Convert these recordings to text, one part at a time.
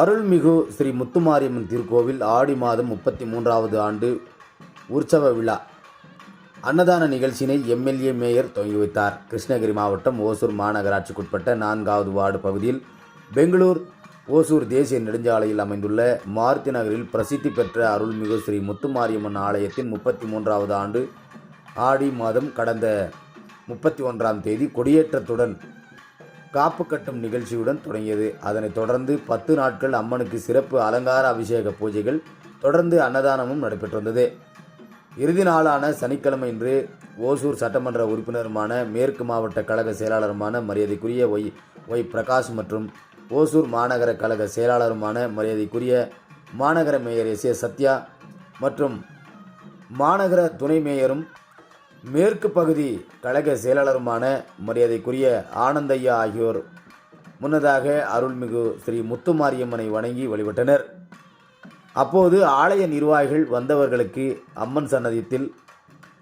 அருள்மிகு ஸ்ரீ முத்துமாரியம்மன் திருக்கோவில் ஆடி மாதம் முப்பத்தி மூன்றாவது ஆண்டு உற்சவ விழா. அன்னதான நிகழ்ச்சியினை எம்எல்ஏ மேயர் துவங்கி வைத்தார். கிருஷ்ணகிரி மாவட்டம் ஓசூர் மாநகராட்சிக்குட்பட்ட நான்காவது வார்டு பகுதியில் பெங்களூர் ஓசூர் தேசிய நெடுஞ்சாலையில் அமைந்துள்ள மாருதி நகரில் பிரசித்தி பெற்ற அருள்மிகு ஸ்ரீ முத்துமாரியம்மன் ஆலயத்தின் முப்பத்தி மூன்றாவது ஆண்டு ஆடி மாதம் கடந்த முப்பத்தி ஒன்றாம் தேதி கொடியேற்றத்துடன் காப்பு கட்டும் நிகழ்ச்சியுடன் தொடங்கியது. அதனைத் தொடர்ந்து பத்து நாட்கள் அம்மனுக்கு சிறப்பு அலங்கார அபிஷேக பூஜைகள் தொடர்ந்து அன்னதானமும் நடைபெற்றிருந்தது இறுதி நாளான சனிக்கிழமை இன்று ஓசூர் சட்டமன்ற உறுப்பினருமான மேற்கு மாவட்ட கழக செயலாளருமான மரியாதைக்குரிய ஒய் ஒய் பிரகாஷ் மற்றும் ஓசூர் மாநகர கழக செயலாளருமான மரியாதைக்குரிய மாநகர மேயர் எஸ் ஏ சத்யா மற்றும் மாநகர துணை மேயரும் மேற்கு பகுதி கழக செயலாளருமான மரியாதைக்குரிய ஆனந்தையா ஆகியோர் முன்னதாக அருள்மிகு ஸ்ரீ முத்துமாரியம்மனை வணங்கி வழிபட்டனர். அப்போது ஆலய நிர்வாகிகள் வந்தவர்களுக்கு அம்மன் சன்னதியத்தில்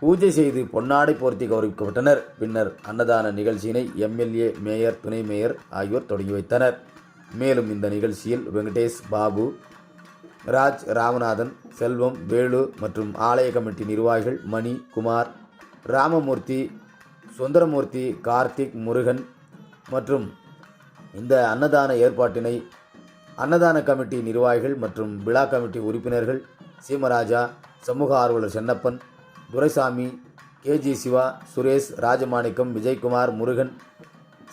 பூஜை செய்து பொன்னாடை போர்த்தி கௌரவிக்கப்பட்டனர். பின்னர் அன்னதான நிகழ்ச்சியினை எம்எல்ஏ மேயர் துணை மேயர் ஆகியோர் தொடங்கி வைத்தனர். மேலும் இந்த நிகழ்ச்சியில் வெங்கடேஷ் பாபு ராஜ் ராமநாதன் செல்வம் வேலு மற்றும் ஆலய கமிட்டி நிர்வாகிகள் மணி குமார் ராமமூர்த்தி சுந்தரமூர்த்தி கார்த்திக் முருகன் மற்றும் இந்த அன்னதான ஏற்பாட்டினை அன்னதான கமிட்டி நிர்வாகிகள் மற்றும் விழா கமிட்டி உறுப்பினர்கள் சீமராஜா சமூக ஆர்வலர் சென்னப்பன் துரைசாமி கேஜி சிவா சுரேஷ் ராஜமாணிக்கம் விஜயகுமார் முருகன்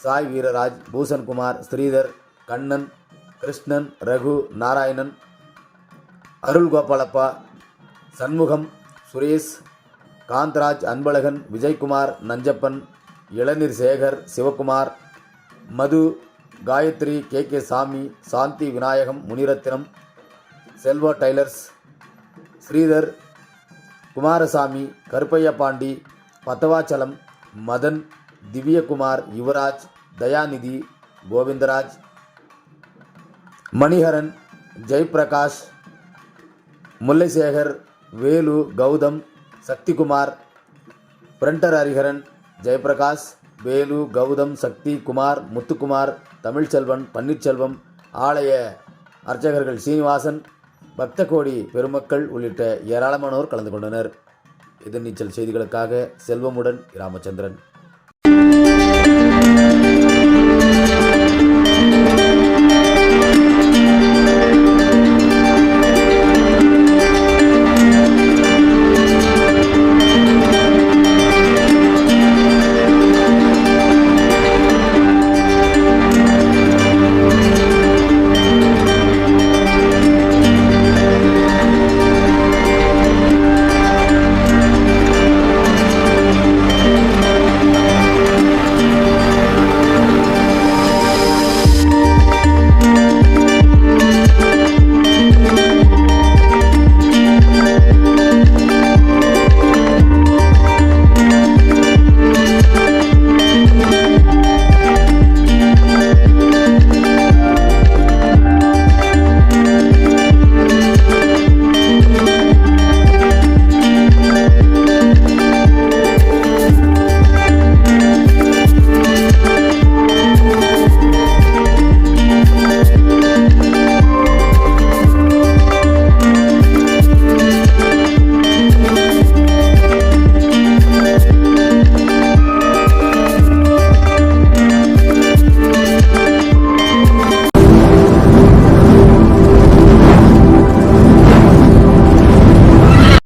சாய் வீரராஜ் பூசன்குமார் ஸ்ரீதர் கண்ணன் கிருஷ்ணன் ரகு நாராயணன் அருள் கோபாலப்பா சண்முகம் சுரேஷ் காந்தராஜ் அன்பழகன் விஜய்குமார் நஞ்சப்பன் இளநீர் Sekar Sivakumar Madhu Gayathri K K Sami Shanthi Vinayagam Munirathinam Selva tailors Sridhar Kumarasamy Karuppaiah Pandi Bhakthavachalam Madhan Divyakumar Yuvaraj Dayanidhi Govindaraj Manikaran Jayaprakash Mullaisekar Velu Gautham Sakthikumar printer Hariharan Jayaprakash Velu Gautham Sakthi Kumar Muthukumar Tamilselvan Panneerselvam ஆலய அர்ச்சகர்கள் சீனிவாசன் பக்தகோடி பெருமக்கள் உள்ளிட்ட ஏராளமானோர் கலந்து கொண்டனர். எதிர்நீச்சல் செய்திகளுக்காக செல்வமுடன் ராமச்சந்திரன்